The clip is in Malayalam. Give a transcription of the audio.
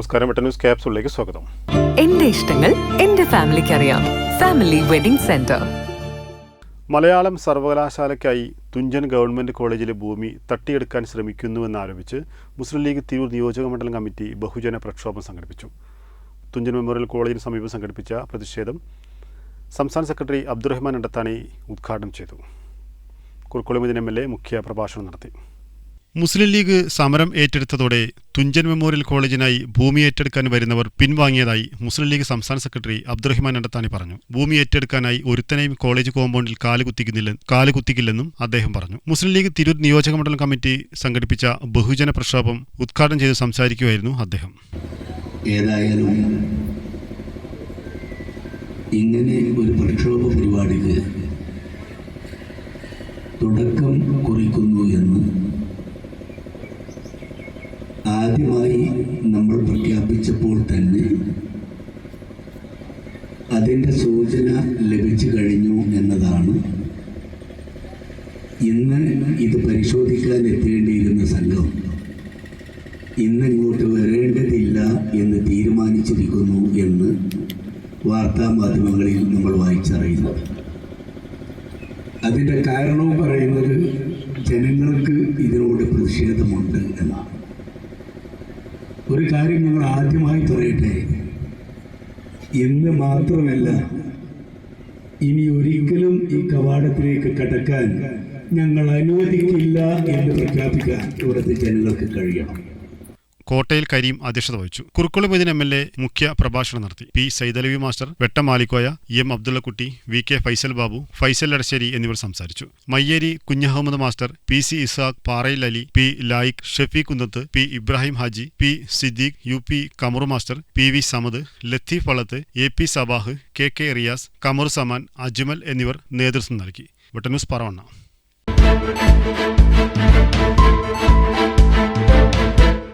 നമസ്കാരം. എട്ട് ന്യൂസ് ക്യാപ്സുകളിലേക്ക് സ്വാഗതം. എന്റെ ഇഷ്ടങ്ങൾ എന്റെ ഫാമിലിക്ക് അറിയാം ഫാമിലി വെഡിംഗ് സെന്റർ. മലയാളം സർവകലാശാലയ്ക്കായി തുഞ്ചൻ ഗവൺമെന്റ് കോളേജിലെ ഭൂമി തട്ടിയെടുക്കാൻ ശ്രമിക്കുന്നുവെന്നാരോപിച്ച് മുസ്ലിം ലീഗ് തിരൂർ നിയോജക മണ്ഡലം കമ്മിറ്റി ബഹുജന പ്രക്ഷോഭം സംഘടിപ്പിച്ചു. തുഞ്ചൻ മെമ്മോറിയൽ കോളേജിന് സമീപം സംഘടിപ്പിച്ച പ്രതിഷേധം സംസ്ഥാന സെക്രട്ടറി അബ്ദുറഹ്മാൻ അണ്ടത്താനി ഉദ്ഘാടനം ചെയ്തു. കുറുക്കുളമുദ്ദീൻ എം എൽ എ മുഖ്യ പ്രഭാഷണം നടത്തി. മുസ്ലിം ലീഗ് സമരം ഏറ്റെടുത്തതോടെ തുഞ്ചൻ മെമ്മോറിയൽ കോളേജിനായി ഭൂമി ഏറ്റെടുക്കാൻ വരുന്നവർ പിൻവാങ്ങിയതായി മുസ്ലിം ലീഗ് സംസ്ഥാന സെക്രട്ടറി അബ്ദുറഹിമാൻ അണ്ടത്താനി പറഞ്ഞു. ഭൂമി ഏറ്റെടുക്കാനായി ഒരുത്തനെയും കോളേജ് കോമ്പൗണ്ടിൽ കാലുകുത്തിക്കുന്നില്ല കാലുകുത്തിക്കില്ലെന്നും അദ്ദേഹം പറഞ്ഞു. മുസ്ലിം ലീഗ് തിരൂർ നിയോജക മണ്ഡലം കമ്മിറ്റി സംഘടിപ്പിച്ച ബഹുജന പ്രക്ഷോഭം ഉദ്ഘാടനം ചെയ്ത് സംസാരിക്കുകയായിരുന്നു അദ്ദേഹം. ഏതായാലും ഇങ്ങനെ ഒരു പ്രക്ഷോഭ പരിപാടിക്ക് തുടക്കം കുറിക്കുന്നു അതിന്റെ സൂചന ലഭിച്ചു കഴിഞ്ഞു എന്നതാണ്. ഇന്ന് ഇത് പരിശോധിക്കാൻ എത്തേണ്ടിയിരുന്ന സംഘം. ഇന്ന് ഇന്നിങ്ങോട്ട് വരേണ്ടതില്ല എന്ന് തീരുമാനിച്ചിരിക്കുന്നു എന്ന് വാർത്താ മാധ്യമങ്ങളിൽ നമ്മൾ വായിച്ചറിയുന്നു. അതിന്റെ കാരണവും പറയുന്നത് ജനങ്ങൾക്ക് ഇതിനോട് പ്രതിഷേധമുണ്ട് എന്നാണ്. ഒരു കാര്യം ഞങ്ങൾ ആദ്യമായി പറയട്ടെ. ഇന്ന് മാത്രമല്ല ഇനി ഒരിക്കലും ഈ കവാടത്തിലേക്ക് കടക്കാൻ ഞങ്ങൾ അനുവദിക്കില്ല എന്ന് പ്രഖ്യാപിക്കാൻ ഇവിടുത്തെ ജനങ്ങൾക്ക് കഴിയണം. കോട്ടയിൽ കരീം അധ്യക്ഷത വഹിച്ചു. കുറുക്കുളമൊയ്തീൻ എം എൽ എ മുഖ്യ പ്രഭാഷണം നടത്തി. P Saithalavi master Vettamalikoya M Abdullakutty V K Faisal Babu Faisal Edassery എന്നിവർ സംസാരിച്ചു. Mayyeri Kunhahammed master P C Ishaq Parayil Ali P Laik Shefi Kunnath P Ibrahim Haji P Siddique U P Kamaru master P V Samad Latheef Vallath A P Sabah K K Riyas Kamaru Saman Ajmal എന്നിവർ നേതൃത്വം നൽകി. വെട്ടന്യൂസ് പറവണ്ണ.